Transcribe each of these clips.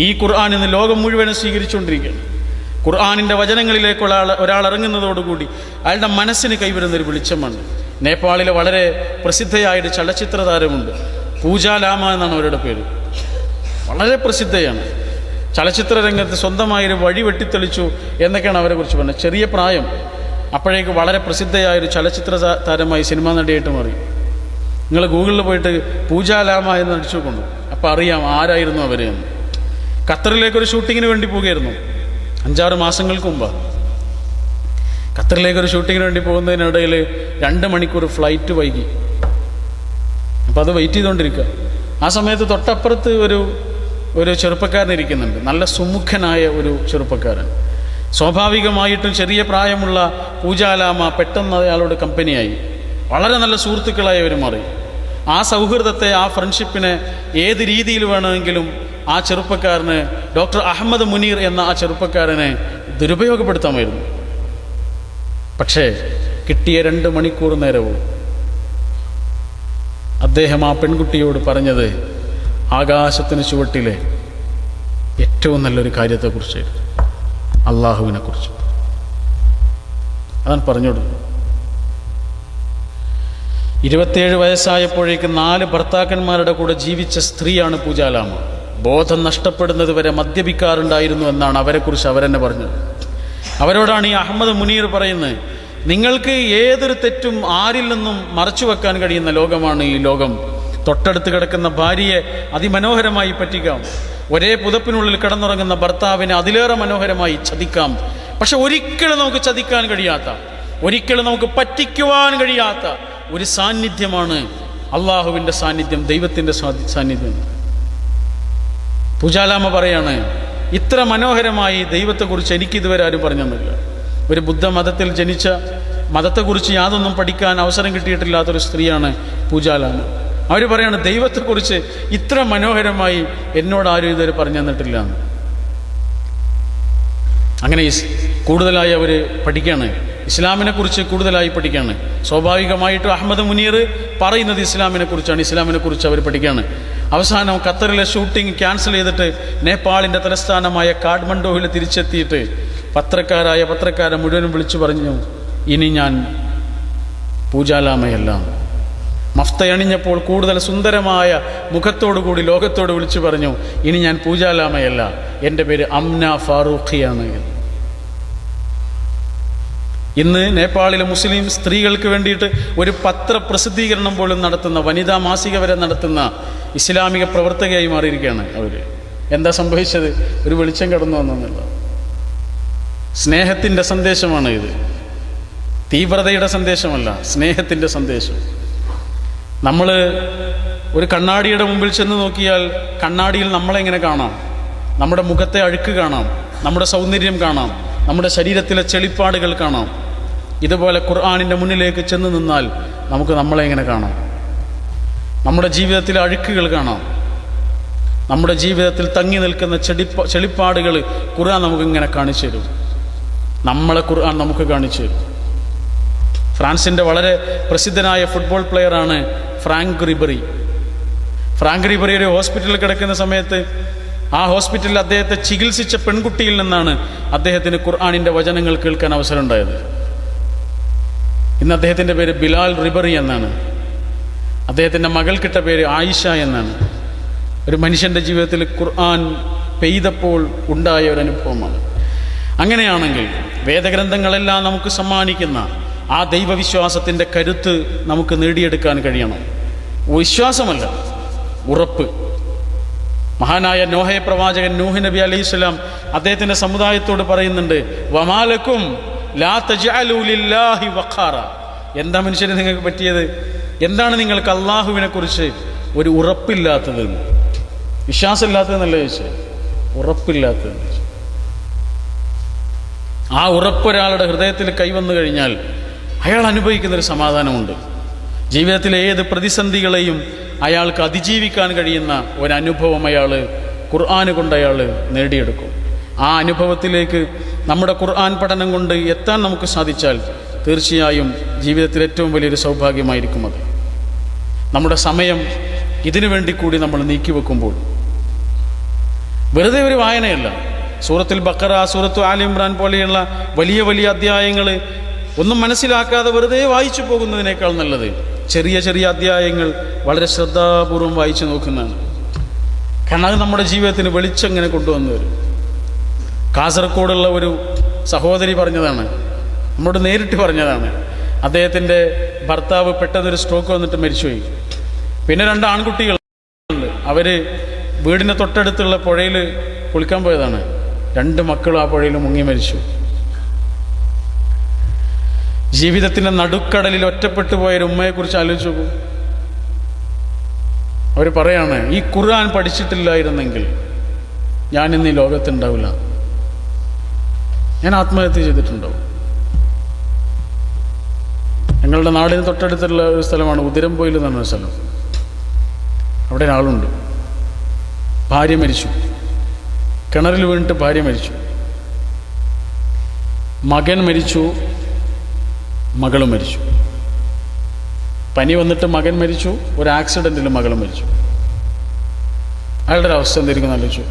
ഈ ഖുർആൻ ഇന്ന് ലോകം മുഴുവനും സ്വീകരിച്ചുകൊണ്ടിരിക്കുകയാണ്. ഖുർആാനിന്റെ വചനങ്ങളിലേക്കുള്ള ആൾ ഒരാൾ ഇറങ്ങുന്നതോടുകൂടി അയാളുടെ മനസ്സിന് കൈവരുന്നൊരു വെളിച്ചമാണ്. നേപ്പാളിലെ വളരെ പ്രസിദ്ധയായൊരു ചലച്ചിത്ര താരമുണ്ട് പൂജാലാമ എന്നാണ് അവരുടെ പേര്. വളരെ പ്രസിദ്ധയാണ്. ചലച്ചിത്ര രംഗത്ത് സ്വന്തമായൊരു വഴി വെട്ടിത്തെളിച്ചു എന്നൊക്കെയാണ് അവരെ കുറിച്ച് പറഞ്ഞത്. ചെറിയ പ്രായം. അപ്പോഴേക്ക് വളരെ പ്രസിദ്ധയായൊരു ചലച്ചിത്ര താരമായി സിനിമാ നടിയായിട്ട് മാറി. നിങ്ങൾ ഗൂഗിളിൽ പോയിട്ട് പൂജാലാമ എന്ന് അടിച്ചു കൊണ്ടു അപ്പോൾ അറിയാം ആരായിരുന്നു അവർ എന്ന്. ഖത്തറിലേക്ക് ഒരു ഷൂട്ടിങ്ങിന് വേണ്ടി പോവുകയായിരുന്നു അഞ്ചാറ് മാസങ്ങൾക്ക് മുമ്പ്. ഖത്തറിലേക്ക് ഒരു ഷൂട്ടിങ്ങിന് വേണ്ടി പോകുന്നതിനിടയിൽ രണ്ട് മണിക്കൂർ ഫ്ലൈറ്റ് വൈകി. അപ്പം അത് വെയിറ്റ് ചെയ്തുകൊണ്ടിരിക്കുക ആ സമയത്ത് തൊട്ടപ്പുറത്ത് ഒരു ഒരു ചെറുപ്പക്കാരൻ ഇരിക്കുന്നുണ്ട്. നല്ല സുമുഖനായ ഒരു ചെറുപ്പക്കാരൻ. സ്വാഭാവികമായിട്ടും ചെറിയ പ്രായമുള്ള പൂജാലാമ പെട്ടെന്ന് അയാളോട് കമ്പനിയായി വളരെ നല്ല സുഹൃത്തുക്കളായി അവർ മാറി. ആ സൗഹൃദത്തെ ആ ഫ്രണ്ട്ഷിപ്പിനെ ഏത് രീതിയിൽ വേണമെങ്കിലും ആ ചെറുപ്പക്കാരന് ഡോക്ടർ അഹമ്മദ് മുനീർ എന്ന ആ ചെറുപ്പക്കാരനെ ദുരുപയോഗപ്പെടുത്താമായിരുന്നു. പക്ഷേ കിട്ടിയ രണ്ട് മണിക്കൂർ നേരവും അദ്ദേഹം ആ പെൺകുട്ടിയോട് പറഞ്ഞത് ആകാശത്തിന് ചുവട്ടിലെ ഏറ്റവും നല്ലൊരു കാര്യത്തെക്കുറിച്ച് അള്ളാഹുവിനെ കുറിച്ച് അതാണ് പറഞ്ഞു കൊടുക്കുന്നത് ഇരുപത്തേഴ് വയസ്സായപ്പോഴേക്ക് നാല് ഭർത്താക്കന്മാരുടെ കൂടെ ജീവിച്ച സ്ത്രീയാണ് പൂജാലാമ. ബോധം നഷ്ടപ്പെടുന്നത് വരെ മദ്യപിക്കാറുണ്ടായിരുന്നു എന്നാണ് അവരെക്കുറിച്ച് അവരെന്നെ പറഞ്ഞത്. അവരോടാണ് ഈ അഹമ്മദ് മുനീർ പറയുന്നത് നിങ്ങൾക്ക് ഏതൊരു തെറ്റും ആരിൽ നിന്നും മറച്ചു വെക്കാൻ കഴിയുന്ന ലോകമാണ് ഈ ലോകം. തൊട്ടടുത്ത് കിടക്കുന്ന ഭാര്യയെ അതിമനോഹരമായി പറ്റിക്കാം. ഒരേ പുതപ്പിനുള്ളിൽ കിടന്നുറങ്ങുന്ന ഭർത്താവിനെ അതിലേറെ മനോഹരമായി ചതിക്കാം. പക്ഷെ ഒരിക്കലും നമുക്ക് ചതിക്കാൻ കഴിയാത്ത ഒരിക്കലും നമുക്ക് പറ്റിക്കുവാൻ കഴിയാത്ത ഒരു സാന്നിധ്യമാണ് അള്ളാഹുവിന്റെ സാന്നിധ്യം ദൈവത്തിന്റെ സാന്നിധ്യം. പൂജാലാമ പറയാണ് ഇത്ര മനോഹരമായി ദൈവത്തെക്കുറിച്ച് എനിക്കിതുവരെ ആരും പറഞ്ഞു തന്നില്ല ഒരു ബുദ്ധമതത്തിൽ ജനിച്ച മതത്തെക്കുറിച്ച് യാതൊന്നും പഠിക്കാൻ അവസരം കിട്ടിയിട്ടില്ലാത്തൊരു സ്ത്രീയാണ് പൂജാലാമ. അവർ പറയാണ് ദൈവത്തെക്കുറിച്ച് ഇത്ര മനോഹരമായി എന്നോട് ആരും ഇതുവരെ പറഞ്ഞു തന്നിട്ടില്ല അങ്ങനെ കൂടുതലായി അവർ പഠിക്കുകയാണ് ഇസ്ലാമിനെ കുറിച്ച് കൂടുതലായി പഠിക്കുകയാണ് സ്വാഭാവികമായിട്ടും അഹമ്മദ് മുനീർ പറയുന്നത് ഇസ്ലാമിനെ കുറിച്ചാണ് ഇസ്ലാമിനെ കുറിച്ച് അവർ പഠിക്കുകയാണ് അവസാനം ഖത്തറിലെ ഷൂട്ടിംഗ് ക്യാൻസൽ ചെയ്തിട്ട് നേപ്പാളിന്റെ തലസ്ഥാനമായ കാഠ്മണ്ഡുവിൽ തിരിച്ചെത്തിയിട്ട് പത്രക്കാരായ പത്രക്കാരെ മുഴുവനും വിളിച്ചു പറഞ്ഞു ഇനി ഞാൻ പൂജാലാമയല്ല. മഫ്തയണിഞ്ഞപ്പോൾ കൂടുതൽ സുന്ദരമായ മുഖത്തോടുകൂടി ലോകത്തോട് വിളിച്ചു പറഞ്ഞു ഇനി ഞാൻ പൂജാലാമയല്ല. എന്റെ പേര് അംന ഫാറൂഖിയാണ്. എന്ന്. ഇന്ന് നേപ്പാളിലെ മുസ്ലിം സ്ത്രീകൾക്ക് വേണ്ടിയിട്ട് ഒരു പത്രപ്രസിദ്ധീകരണം പോലും നടത്തുന്ന വനിതാ മാസിക വരെ നടത്തുന്ന ഇസ്ലാമിക പ്രവർത്തകയായി മാറിയിരിക്കുകയാണ് അവർ എന്താ സംഭവിച്ചത്? ഒരു വെളിച്ചം കടന്നു വന്നെന്നുള്ള സ്നേഹത്തിന്റെ സന്ദേശമാണ് ഇത്. തീവ്രതയുടെ സന്ദേശമല്ല സ്നേഹത്തിന്റെ സന്ദേശം. നമ്മൾ ഒരു കണ്ണാടിയുടെ മുമ്പിൽ ചെന്ന് നോക്കിയാൽ കണ്ണാടിയിൽ നമ്മളെങ്ങനെ കാണാം? നമ്മുടെ മുഖത്തെ അഴുക്ക് കാണാം നമ്മുടെ സൗന്ദര്യം കാണാം നമ്മുടെ ശരീരത്തിലെ ചെളിപ്പാടുകൾ കാണാം. ഇതുപോലെ ഖുർആാനിന്റെ മുന്നിലേക്ക് ചെന്ന് നിന്നാൽ നമുക്ക് നമ്മളെ എങ്ങനെ കാണാം? നമ്മുടെ ജീവിതത്തിലെ അഴുക്കുകൾ കാണാം. നമ്മുടെ ജീവിതത്തിൽ തങ്ങി നിൽക്കുന്ന ചെടിപ്പ ചെളിപ്പാടുകൾ ഖുർആൻ നമുക്കിങ്ങനെ കാണിച്ചു തരും. നമ്മളെ ഖുർആൻ നമുക്ക് കാണിച്ചു തരും. ഫ്രാൻസിന്റെ വളരെ പ്രസിദ്ധനായ ഫുട്ബോൾ പ്ലെയറാണ് ഫ്രാങ്ക് റിബറി. ഫ്രാങ്ക് റിബറി ഒരു ഹോസ്പിറ്റലിൽ കിടക്കുന്ന സമയത്ത് ആ ഹോസ്പിറ്റലിൽ അദ്ദേഹത്തെ ചികിത്സിച്ച പെൺകുട്ടിയിൽ നിന്നാണ് അദ്ദേഹത്തിന് ഖുർആാനിന്റെ വചനങ്ങൾ കേൾക്കാൻ അവസരം ഉണ്ടായത്. ഇന്ന് അദ്ദേഹത്തിന്റെ പേര് ബിലാൽ റിബറി എന്നാണ്. അദ്ദേഹത്തിന്റെ മകൾക്കിട്ട പേര് ആയിഷ എന്നാണ്. ഒരു മനുഷ്യന്റെ ജീവിതത്തിൽ ഖുർആൻ പെയ്തപ്പോൾ ഉണ്ടായ ഒരു അനുഭവമാണ്. അങ്ങനെയാണെങ്കിൽ വേദഗ്രന്ഥങ്ങളെല്ലാം നമുക്ക് സമ്മാനിക്കുന്ന ആ ദൈവവിശ്വാസത്തിന്റെ കരുത്ത് നമുക്ക് നേടിയെടുക്കാൻ കഴിയണം. വിശ്വാസമല്ല ഉറപ്പ്. മഹാനായ നോഹയ പ്രവാചകൻ നൂഹ് നബി അലൈഹി സ്വലാം അദ്ദേഹത്തിന്റെ സമുദായത്തോട് പറയുന്നുണ്ട് വമാലക്കും ലാ എന്താ മനുഷ്യന് നിങ്ങൾക്ക് പറ്റിയത്? എന്താണ് നിങ്ങൾക്ക് അള്ളാഹുവിനെ കുറിച്ച് ഒരു ഉറപ്പില്ലാത്തത്? വിശ്വാസമില്ലാത്തതെന്നല്ല ചോദിച്ചു? ആ ഉറപ്പൊരാളുടെ ഹൃദയത്തിൽ കൈവന്നു കഴിഞ്ഞാൽ അയാൾ അനുഭവിക്കുന്ന ഒരു സമാധാനമുണ്ട്. ജീവിതത്തിലെ ഏത് പ്രതിസന്ധികളെയും അയാൾക്ക് അതിജീവിക്കാൻ കഴിയുന്ന ഒരനുഭവം അയാൾ ഖുർആാന് കൊണ്ട് അയാൾ നേടിയെടുക്കും. ആ അനുഭവത്തിലേക്ക് നമ്മുടെ ഖുർആൻ പഠനം കൊണ്ട് എത്താൻ നമുക്ക് സാധിച്ചാൽ തീർച്ചയായും ജീവിതത്തിൽ ഏറ്റവും വലിയൊരു സൗഭാഗ്യമായിരിക്കും അത്. നമ്മുടെ സമയം ഇതിനു വേണ്ടി കൂടി നമ്മൾ നീക്കി വെക്കുമ്പോൾ വെറുതെ ഒരു വായനയല്ല. സൂറത്തിൽ ബക്കറ സൂറത്തു ആലി ഇമ്രാൻ പോലെയുള്ള വലിയ വലിയ അധ്യായങ്ങൾ ഒന്നും മനസ്സിലാക്കാതെ വെറുതെ വായിച്ചു പോകുന്നതിനേക്കാൾ നല്ലത് ചെറിയ ചെറിയ അധ്യായങ്ങൾ വളരെ ശ്രദ്ധാപൂർവം വായിച്ചു നോക്കുന്നതാണ്. കാരണം അത് നമ്മുടെ ജീവിതത്തിന് വെളിച്ചം ഇങ്ങനെ കൊണ്ടുവന്നു വരും കാസർഗോഡുള്ള ഒരു സഹോദരി പറഞ്ഞതാണ്. നമ്മോട് നേരിട്ട് പറഞ്ഞതാണ്. അദ്ദേഹത്തിന്റെ ഭർത്താവ് പെട്ടെന്നൊരു സ്ട്രോക്ക് വന്നിട്ട് മരിച്ചുപോയി. പിന്നെ രണ്ട് ആൺകുട്ടികളുണ്ട് അവർ വീടിന് തൊട്ടടുത്തുള്ള പുഴയിൽ കുളിക്കാൻ പോയതാണ്. രണ്ട് മക്കളും ആ പുഴയിൽ മുങ്ങി മരിച്ചു. ജീവിതത്തിന്റെ നടുക്കടലിൽ ഒറ്റപ്പെട്ടു പോയ ഒരു ഉമ്മയെക്കുറിച്ച് ആലോചിച്ചു നോക്കൂ. അവർ പറയാണ് ഈ ഖുർആൻ പഠിച്ചിട്ടില്ലായിരുന്നെങ്കിൽ ഞാൻ ഇന്ന് ഈ ലോകത്തുണ്ടാവില്ല ഞാൻ ആത്മഹത്യ ചെയ്തിട്ടുണ്ടാവും ഞങ്ങളുടെ നാടിന് തൊട്ടടുത്തുള്ള ഒരു സ്ഥലമാണ് ഉതിരംപോയിൽ എന്ന് പറഞ്ഞ സ്ഥലം. അവിടെ ഒരാളുണ്ട്. ഭാര്യ മരിച്ചു. കിണറിൽ വീണിട്ട് ഭാര്യ മരിച്ചു. മകൻ മരിച്ചു മകളും മരിച്ചു. പനി വന്നിട്ട് മകൻ മരിച്ചു ഒരു ആക്സിഡന്റിൽ മകളും മരിച്ചു. അയാളുടെ ഒരു അവസ്ഥ എന്തായിരിക്കും ആലോചിച്ചു.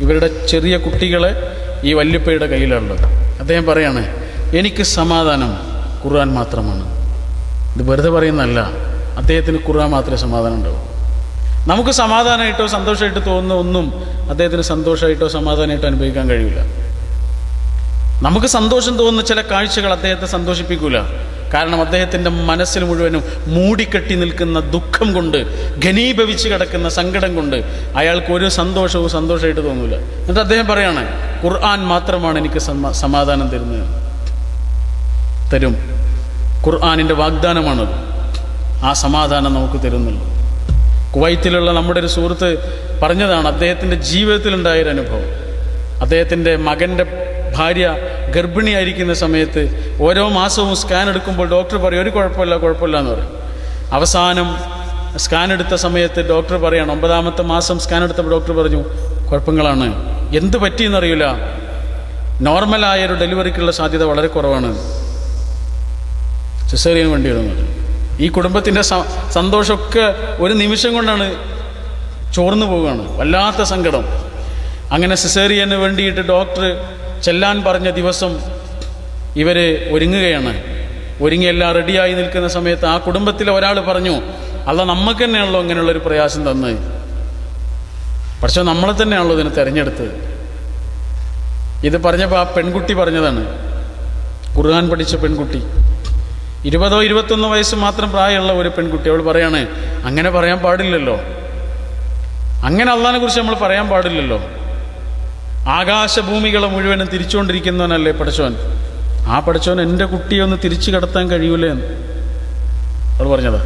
ഇവരുടെ ചെറിയ കുട്ടികളെ ഈ വല്യപ്പയുടെ കയ്യിലുള്ളത്. അദ്ദേഹം പറയാണ് എനിക്ക് സമാധാനം ഖുർആൻ മാത്രമാണ്. ഇത് വെറുതെ പറയുന്നതല്ല അദ്ദേഹത്തിന് ഖുർആൻ മാത്രമേ സമാധാനം ഉണ്ടാവൂ. നമുക്ക് സമാധാനമായിട്ടോ സന്തോഷമായിട്ടോ തോന്നുന്ന ഒന്നും അദ്ദേഹത്തിന് സന്തോഷമായിട്ടോ സമാധാനമായിട്ടോ അനുഭവിക്കാൻ കഴിയില്ല. നമുക്ക് സന്തോഷം തോന്നുന്ന ചില കാഴ്ചകൾ അദ്ദേഹത്തെ സന്തോഷിപ്പിക്കൂല. കാരണം അദ്ദേഹത്തിന്റെ മനസ്സിൽ മുഴുവനും മൂടിക്കെട്ടി നിൽക്കുന്ന ദുഃഖം കൊണ്ട് ഘനീഭവിച്ച് കിടക്കുന്ന സങ്കടം കൊണ്ട് അയാൾക്ക് ഒരു സന്തോഷവും സന്തോഷമായിട്ട് തോന്നില്ല എന്നിട്ട് അദ്ദേഹം പറയാണ് ഖുർആൻ മാത്രമാണ് എനിക്ക് സമാധാനം തരുന്നത്. തരും. ഖുർആാനിന്റെ വാഗ്ദാനമാണത് ആ സമാധാനം നമുക്ക് തരുന്നുള്ളൂ. കുവൈത്തിലുള്ള നമ്മുടെ ഒരു സുഹൃത്ത് പറഞ്ഞതാണ് അദ്ദേഹത്തിന്റെ ജീവിതത്തിലുണ്ടായൊരു അനുഭവം. അദ്ദേഹത്തിന്റെ മകന്റെ ഭാര്യ ഗർഭിണിയായിരിക്കുന്ന സമയത്ത് ഓരോ മാസവും സ്കാൻ എടുക്കുമ്പോൾ ഡോക്ടർ പറയും ഒരു കുഴപ്പമില്ല കുഴപ്പമില്ല എന്ന് പറയും. അവസാനം സ്കാൻ എടുത്ത സമയത്ത് ഡോക്ടർ പറയാണ് ഒമ്പതാമത്തെ മാസം സ്കാൻ എടുത്തപ്പോൾ ഡോക്ടർ പറഞ്ഞു കുഴപ്പങ്ങളാണ്. എന്ത് പറ്റിയെന്നറിയില്ല നോർമലായ ഒരു ഡെലിവറിക്കുള്ള സാധ്യത വളരെ കുറവാണ്. സിസേറിയൻ വേണ്ടി വരുന്നത് ഈ കുടുംബത്തിന്റെ സന്തോഷമൊക്കെ ഒരു നിമിഷം കൊണ്ടാണ് ചോർന്നു പോവുകയാണ്. വല്ലാത്ത സങ്കടം. അങ്ങനെ സിസേറിയന് വേണ്ടിയിട്ട് ഡോക്ടർ ചെല്ലാൻ പറഞ്ഞ ദിവസം ഇവർ ഒരുങ്ങുകയാണ്. ഒരുങ്ങി എല്ലാം റെഡിയായി നിൽക്കുന്ന സമയത്ത് ആ കുടുംബത്തിലെ ഒരാൾ പറഞ്ഞു അല്ല നമുക്ക് തന്നെയാണല്ലോ ഇങ്ങനെയുള്ളൊരു പ്രയാസം തന്നത് പക്ഷെ നമ്മളെ തന്നെയാണല്ലോ ഇതിനെ തിരഞ്ഞെടുത്തത് ഇത് പറഞ്ഞപ്പോൾ ആ പെൺകുട്ടി പറഞ്ഞതാണ്. ഖുർആൻ പഠിച്ച പെൺകുട്ടി. ഇരുപതോ ഇരുപത്തൊന്നോ വയസ്സ് മാത്രം പ്രായമുള്ള ഒരു പെൺകുട്ടി. അവൾ പറയാണ് അങ്ങനെ പറയാൻ പാടില്ലല്ലോ. അങ്ങനെ അള്ളാനെ കുറിച്ച് നമ്മൾ പറയാൻ പാടില്ലല്ലോ. ആകാശഭൂമികളെ മുഴുവനും തിരിച്ചുകൊണ്ടിരിക്കുന്നവനല്ലേ പഠിച്ചവൻ ആ പഠിച്ചവൻ എന്റെ കുട്ടിയെ ഒന്ന് തിരിച്ചു കടത്താൻ കഴിയൂലേ എന്ന്. അവൾ പറഞ്ഞതാ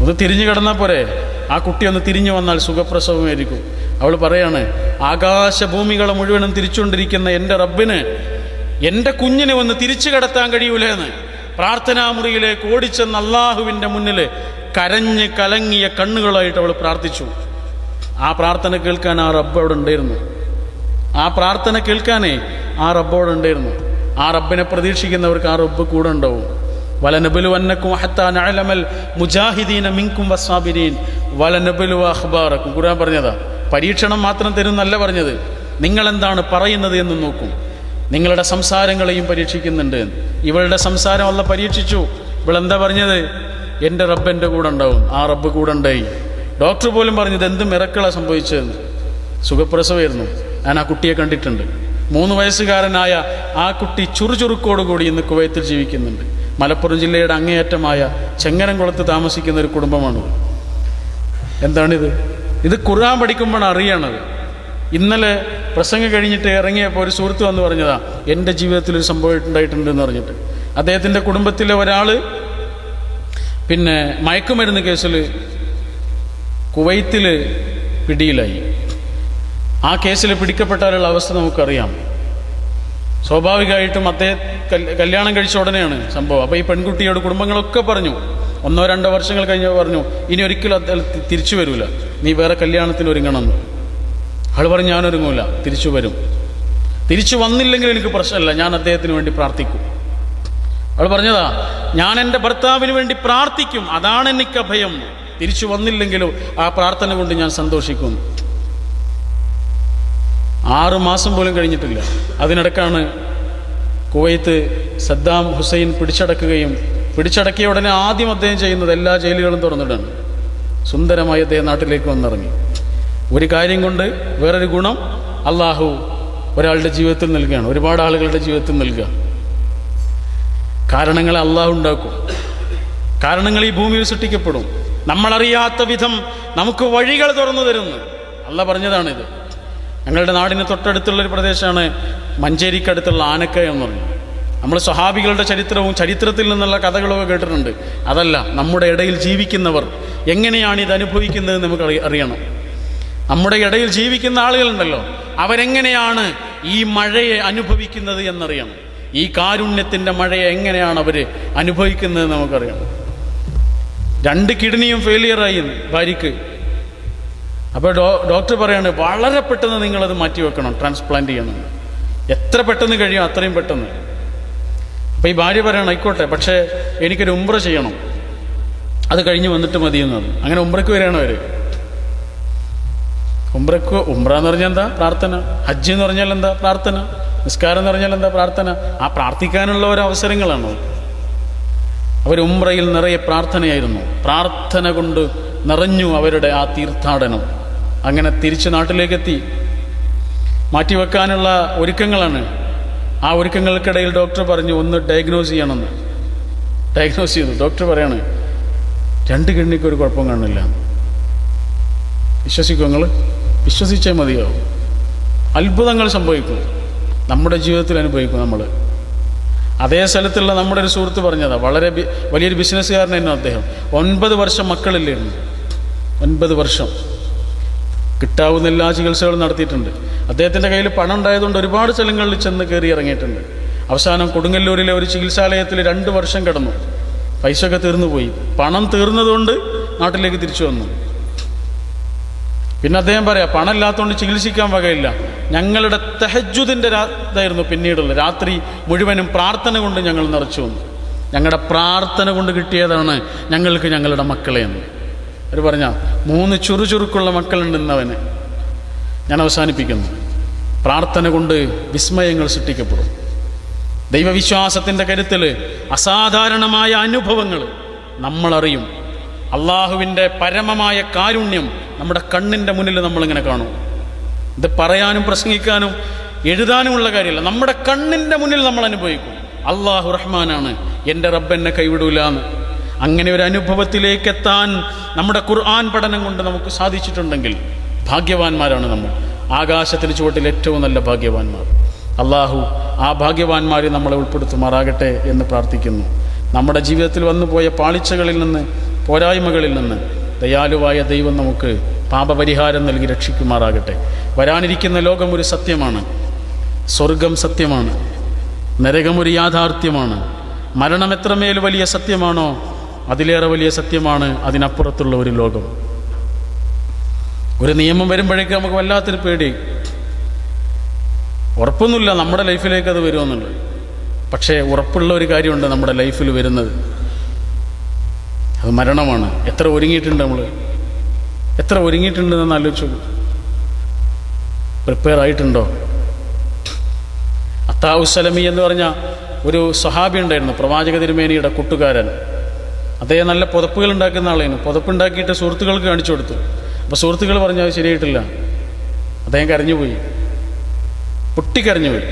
ഒന്ന് തിരിഞ്ഞു കിടന്നാൽ പോരെ. ആ കുട്ടി ഒന്ന് തിരിഞ്ഞു വന്നാൽ സുഖപ്രസവമായിരിക്കും. അവൾ പറയാണ് ആകാശഭൂമികളെ മുഴുവനും തിരിച്ചുകൊണ്ടിരിക്കുന്ന എന്റെ റബ്ബിന് എന്റെ കുഞ്ഞിനെ ഒന്ന് തിരിച്ചു കടത്താൻ കഴിയൂലേ എന്ന്. പ്രാർത്ഥനാമുറിയിലേക്ക് ഓടിച്ചെന്ന് അള്ളാഹുവിന്റെ മുന്നിൽ കരഞ്ഞ് കലങ്ങിയ കണ്ണുകളായിട്ട് അവൾ പ്രാർത്ഥിച്ചു. ആ പ്രാർത്ഥന കേൾക്കാൻ ആ റബ്ബ് അവിടെ ഉണ്ടായിരുന്നു. ആ പ്രാർത്ഥന കേൾക്കാനേ ആ റബ്ബോട് ഉണ്ടായിരുന്നു. ആ റബ്ബിനെ പ്രതീക്ഷിക്കുന്നവർക്ക് ആ റബ്ബ് കൂടെ ഉണ്ടാവും. വലനബലുവന്നക്കും ഹത്താ നഅലമൽ മുജാഹിദീന മിങ്കും വസ്വാബിരീൻ വല നബലു അഖ്ബാറക്കും. ഖുർആൻ പറഞ്ഞതാ പരീക്ഷണം മാത്രം തരുന്നല്ല പറഞ്ഞത്. നിങ്ങളെന്താണ് പറയുന്നത് എന്ന് നോക്കും. നിങ്ങളുടെ സംസാരങ്ങളെയും പരീക്ഷിക്കുന്നുണ്ട്. ഇവളുടെ സംസാരം അല്ല പരീക്ഷിച്ചു. ഇവളെന്താ പറഞ്ഞത്? എന്റെ റബ്ബ് എന്റെ കൂടെ ഉണ്ടാവും. ആ റബ്ബ് കൂടെ ഉണ്ടായി. ഡോക്ടർ പോലും പറഞ്ഞത് എന്ത് മിറക്കളാണ് സംഭവിച്ചതെന്ന്. സുഖപ്രസവമായിരുന്നു. ഞാൻ ആ കുട്ടിയെ കണ്ടിട്ടുണ്ട്. മൂന്ന് വയസ്സുകാരനായ ആ കുട്ടി ചുറുചുറുക്കോടുകൂടി ഇന്ന് കുവൈത്തിൽ ജീവിക്കുന്നുണ്ട്. മലപ്പുറം ജില്ലയുടെ അങ്ങേയറ്റമായ ചെങ്ങരംകുളത്ത് താമസിക്കുന്ന ഒരു കുടുംബമാണ് എന്താണിത്? ഇത് ഖുർആൻ പഠിക്കുമ്പോഴാണ് അറിയണത്. ഇന്നലെ പ്രസംഗം കഴിഞ്ഞിട്ട് ഇറങ്ങിയപ്പോൾ ഒരു സുഹൃത്ത് വന്ന് പറഞ്ഞതാ എന്റെ ജീവിതത്തിൽ ഒരു സംഭവം ഉണ്ടായിട്ടുണ്ട് എന്ന് പറഞ്ഞിട്ട്. അദ്ദേഹത്തിന്റെ കുടുംബത്തിലെ ഒരാൾ പിന്നെ മയക്കുമരുന്ന് കേസിൽ കുവൈത്തിൽ പിടിയിലായി. ആ കേസിൽ പിടിക്കപ്പെട്ടാലുള്ള അവസ്ഥ നമുക്കറിയാം. സ്വാഭാവികമായിട്ടും അദ്ദേഹം കല്യാണം കഴിച്ച ഉടനെയാണ് സംഭവം. അപ്പോൾ ഈ പെൺകുട്ടിയോട് കുടുംബങ്ങളൊക്കെ പറഞ്ഞു ഒന്നോ രണ്ടോ വർഷങ്ങൾ കഴിഞ്ഞ് പറഞ്ഞു ഇനി ഒരിക്കലും അദ്ദേഹം തിരിച്ചു വരൂല. നീ വേറെ കല്യാണത്തിന് ഒരുങ്ങണം. ആൾ പറഞ്ഞു ഞാൻ ഒരുങ്ങൂല. തിരിച്ചു വരും. തിരിച്ചു വന്നില്ലെങ്കിൽ എനിക്ക് പ്രശ്നമില്ല. ഞാൻ അദ്ദേഹത്തിന് വേണ്ടി പ്രാർത്ഥിക്കും. അവൾ പറഞ്ഞതാ ഞാൻ എന്റെ ഭർത്താവിന് വേണ്ടി പ്രാർത്ഥിക്കും. അതാണ് എനിക്ക് അഭയം. തിരിച്ചു വന്നില്ലെങ്കിലും ആ പ്രാർത്ഥന കൊണ്ട് ഞാൻ സന്തോഷിക്കും. ആറ് മാസം പോലും കഴിഞ്ഞിട്ടില്ല. അതിനിടക്കാണ് കുവൈത്ത് സദ്ദാം ഹുസൈൻ പിടിച്ചടക്കുകയും പിടിച്ചടക്കിയ ഉടനെ ആദ്യം അദ്ദേഹം ചെയ്യുന്നത് എല്ലാ ജയിലുകളും തുറന്നിടാണ്. സുന്ദരമായി അദ്ദേഹം നാട്ടിലേക്ക് വന്നിറങ്ങി. ഒരു കാര്യം കൊണ്ട് വേറൊരു ഗുണം അള്ളാഹു ഒരാളുടെ ജീവിതത്തിൽ നൽകുകയാണ്. ഒരുപാട് ആളുകളുടെ ജീവിതത്തിൽ നൽകുക. കാരണങ്ങളെ അള്ളാഹു ഉണ്ടാക്കും. കാരണങ്ങൾ ഈ ഭൂമിയിൽ സൃഷ്ടിക്കപ്പെടും. നമ്മളറിയാത്ത വിധം നമുക്ക് വഴികൾ തുറന്നു തരുന്നു. അല്ല പറഞ്ഞതാണിത്. ഞങ്ങളുടെ നാടിന് തൊട്ടടുത്തുള്ള ഒരു പ്രദേശമാണ് മഞ്ചേരിക്കടുത്തുള്ള ആനക്ക എന്ന് പറഞ്ഞു നമ്മൾ സ്വഹാബികളുടെ ചരിത്രവും ചരിത്രത്തിൽ നിന്നുള്ള കഥകളൊക്കെ കേട്ടിട്ടുണ്ട്. അതല്ല നമ്മുടെ ഇടയിൽ ജീവിക്കുന്നവർ എങ്ങനെയാണ് ഇത് അനുഭവിക്കുന്നത് നമുക്ക് അറിയണം. നമ്മുടെ ഇടയിൽ ജീവിക്കുന്ന ആളുകളുണ്ടല്ലോ. അവരെങ്ങനെയാണ് ഈ മഴയെ അനുഭവിക്കുന്നത് എന്നറിയണം. ഈ കാരുണ്യത്തിന്റെ മഴയെ എങ്ങനെയാണ് അവർ അനുഭവിക്കുന്നത് നമുക്കറിയണം. രണ്ട് കിഡ്നിയും ഫെയിലിയറായി ഭാര്യയ്ക്ക്. അപ്പോൾ ഡോ ഡോക്ടർ പറയാണ് വളരെ പെട്ടെന്ന് നിങ്ങളത് മാറ്റി വെക്കണം ട്രാൻസ്പ്ലാന്റ് ചെയ്യണം. എത്ര പെട്ടെന്ന് കഴിയും അത്രയും പെട്ടെന്ന്. അപ്പോൾ ഈ ഭാര്യ പറയണം ആയിക്കോട്ടെ പക്ഷേ എനിക്കൊരു ഉംറ ചെയ്യണം. അത് കഴിഞ്ഞ് വന്നിട്ട് മതി മതിയെന്നത് അങ്ങനെ ഉംറയ്ക്ക് വരികയാണ് അവർ ഉംറക്ക് ഉംറ എന്ന് പറഞ്ഞാൽ എന്താ പ്രാർത്ഥന? ഹജ്ജ് എന്ന് പറഞ്ഞാൽ എന്താ പ്രാർത്ഥന? നിസ്കാരം എന്ന് പറഞ്ഞാൽ എന്താ പ്രാർത്ഥന? ആ പ്രാർത്ഥിക്കാനുള്ള ഓരോ അവസരങ്ങളാണ്. അവർ ഉംറയിൽ നിറയെ പ്രാർത്ഥനയായിരുന്നു. പ്രാർത്ഥന കൊണ്ട് നിറഞ്ഞു അവരുടെ ആ തീർത്ഥാടനം. അങ്ങനെ തിരിച്ച് നാട്ടിലേക്കെത്തി. മാറ്റിവെക്കാനുള്ള ഒരുക്കങ്ങളാണ്. ആ ഒരുക്കങ്ങൾക്കിടയിൽ ഡോക്ടർ പറഞ്ഞു ഒന്ന് ഡയഗ്നോസ് ചെയ്യണമെന്ന്. ഡയഗ്നോസ് ചെയ്തു. ഡോക്ടർ പറയാണ് രണ്ട് കിഡ്നിക്ക് ഒരു കുഴപ്പം കാണില്ല വിശ്വസിക്കും നിങ്ങൾ വിശ്വസിച്ചേ മതിയാവും. അത്ഭുതങ്ങൾ സംഭവിക്കും. നമ്മുടെ ജീവിതത്തിൽ അനുഭവിക്കും നമ്മൾ അതേ സ്ഥലത്തുള്ള നമ്മുടെ ഒരു സുഹൃത്ത് പറഞ്ഞതാ വളരെ വലിയൊരു ബിസിനസ്സുകാരനായിരുന്നു അദ്ദേഹം. ഒൻപത് വർഷം മക്കളില്ലായിരുന്നു. ഒൻപത് വർഷം. കിട്ടാവുന്ന എല്ലാ ചികിത്സകളും നടത്തിയിട്ടുണ്ട്. അദ്ദേഹത്തിന്റെ കയ്യിൽ പണം ഉണ്ടായതുകൊണ്ട് ഒരുപാട് സ്ഥലങ്ങളിൽ ചെന്ന് കയറി ഇറങ്ങിയിട്ടുണ്ട്. അവസാനം കൊടുങ്ങല്ലൂരിലെ ഒരു ചികിത്സാലയത്തിൽ രണ്ട് വർഷം കിടന്നു. പൈസയൊക്കെ തീർന്നു പോയി. പണം തീർന്നതുകൊണ്ട് നാട്ടിലേക്ക് തിരിച്ചു വന്നു. പിന്നെ അദ്ദേഹം പറയാം പണം ഇല്ലാത്തതുകൊണ്ട് ചികിത്സിക്കാൻ വകയില്ല. ഞങ്ങളുടെ തെഹജുദിന്റെ ഇതായിരുന്നു പിന്നീടുള്ള രാത്രി മുഴുവനും പ്രാർത്ഥന കൊണ്ട് ഞങ്ങൾ നിറച്ചു വന്നു. ഞങ്ങളുടെ പ്രാർത്ഥന കൊണ്ട് കിട്ടിയതാണ് ഞങ്ങൾക്ക് ഞങ്ങളുടെ മക്കളെ എന്ന്. അവർ പറഞ്ഞ മൂന്ന് ചുറുചുറുക്കുള്ള മക്കളുണ്ടെന്നവന് ഞാൻ അവസാനിപ്പിക്കുന്നു. പ്രാർത്ഥന കൊണ്ട് വിസ്മയങ്ങൾ സൃഷ്ടിക്കപ്പെടും. ദൈവവിശ്വാസത്തിന്റെ കരുത്തിൽ അസാധാരണമായ അനുഭവങ്ങൾ നമ്മളറിയും. അള്ളാഹുവിന്റെ പരമമായ കാരുണ്യം നമ്മുടെ കണ്ണിന്റെ മുന്നിൽ നമ്മളിങ്ങനെ കാണും. ഇത് പറയാനും പ്രസംഗിക്കാനും എഴുതാനുമുള്ള കാര്യമല്ല. നമ്മുടെ കണ്ണിന്റെ മുന്നിൽ നമ്മൾ അനുഭവിക്കും അള്ളാഹു റഹ്മാനാണ് എന്റെ റബ്ബ് എന്നെ കൈവിടൂല എന്ന് അങ്ങനെ ഒരു അനുഭവത്തിലേക്ക് എത്താൻ നമ്മുടെ ഖുർആൻ പഠനം കൊണ്ട് നമുക്ക് സാധിച്ചിട്ടുണ്ടെങ്കിൽ ഭാഗ്യവാന്മാരാണ് നമ്മൾ. ആകാശത്തിന് ചുവട്ടിൽ ഏറ്റവും നല്ല ഭാഗ്യവാന്മാർ. അള്ളാഹു ആ ഭാഗ്യവാന്മാരെ നമ്മളെ ഉൾപ്പെടുത്തുമാറാകട്ടെ എന്ന് പ്രാർത്ഥിക്കുന്നു. നമ്മുടെ ജീവിതത്തിൽ വന്നുപോയ പാളിച്ചകളിൽ നിന്ന് പോരായ്മകളിൽ നിന്ന് ദയാലുവായ ദൈവം നമുക്ക് പാപപരിഹാരം നൽകി രക്ഷിക്കുമാറാകട്ടെ. വരാനിരിക്കുന്ന ലോകം ഒരു സത്യമാണ്. സ്വർഗം സത്യമാണ്. നരകം ഒരു യാഥാർത്ഥ്യമാണ്. മരണം എത്രമേൽ വലിയ സത്യമാണോ അതിലേറെ വലിയ സത്യമാണ് അതിനപ്പുറത്തുള്ള ഒരു ലോകം. ഒരു നിയമം വരുമ്പോഴേക്ക് നമുക്ക് വല്ലാത്തൊരു പേടി. ഉറപ്പൊന്നുമില്ല നമ്മുടെ ലൈഫിലേക്ക് അത് വരുമെന്നുള്ളത് പക്ഷേ ഉറപ്പുള്ള ഒരു കാര്യമുണ്ട് നമ്മുടെ ലൈഫിൽ വരുന്നത്. അത് മരണമാണ്. എത്ര ഒരുങ്ങിയിട്ടുണ്ട് നമ്മൾ എത്ര ഒരുങ്ങിയിട്ടുണ്ടെന്ന് ആലോചിച്ചു പ്രിപ്പയർ ആയിട്ടുണ്ടോ? അത്താവുസലമി എന്ന് പറഞ്ഞ ഒരു സഹാബി ഉണ്ടായിരുന്നു പ്രവാചക തിരുമേനിയുടെ കൂട്ടുകാരൻ. അദ്ദേഹം നല്ല പുതപ്പുകൾ ഉണ്ടാക്കുന്ന ആളായിരുന്നു പുതപ്പുണ്ടാക്കിയിട്ട് സുഹൃത്തുക്കൾക്ക് കാണിച്ചു കൊടുത്തു. അപ്പോൾ സുഹൃത്തുക്കൾ പറഞ്ഞു അത് ശരിയായിട്ടില്ല. അദ്ദേഹം കരഞ്ഞുപോയി. പൊട്ടിക്കരഞ്ഞുപോയി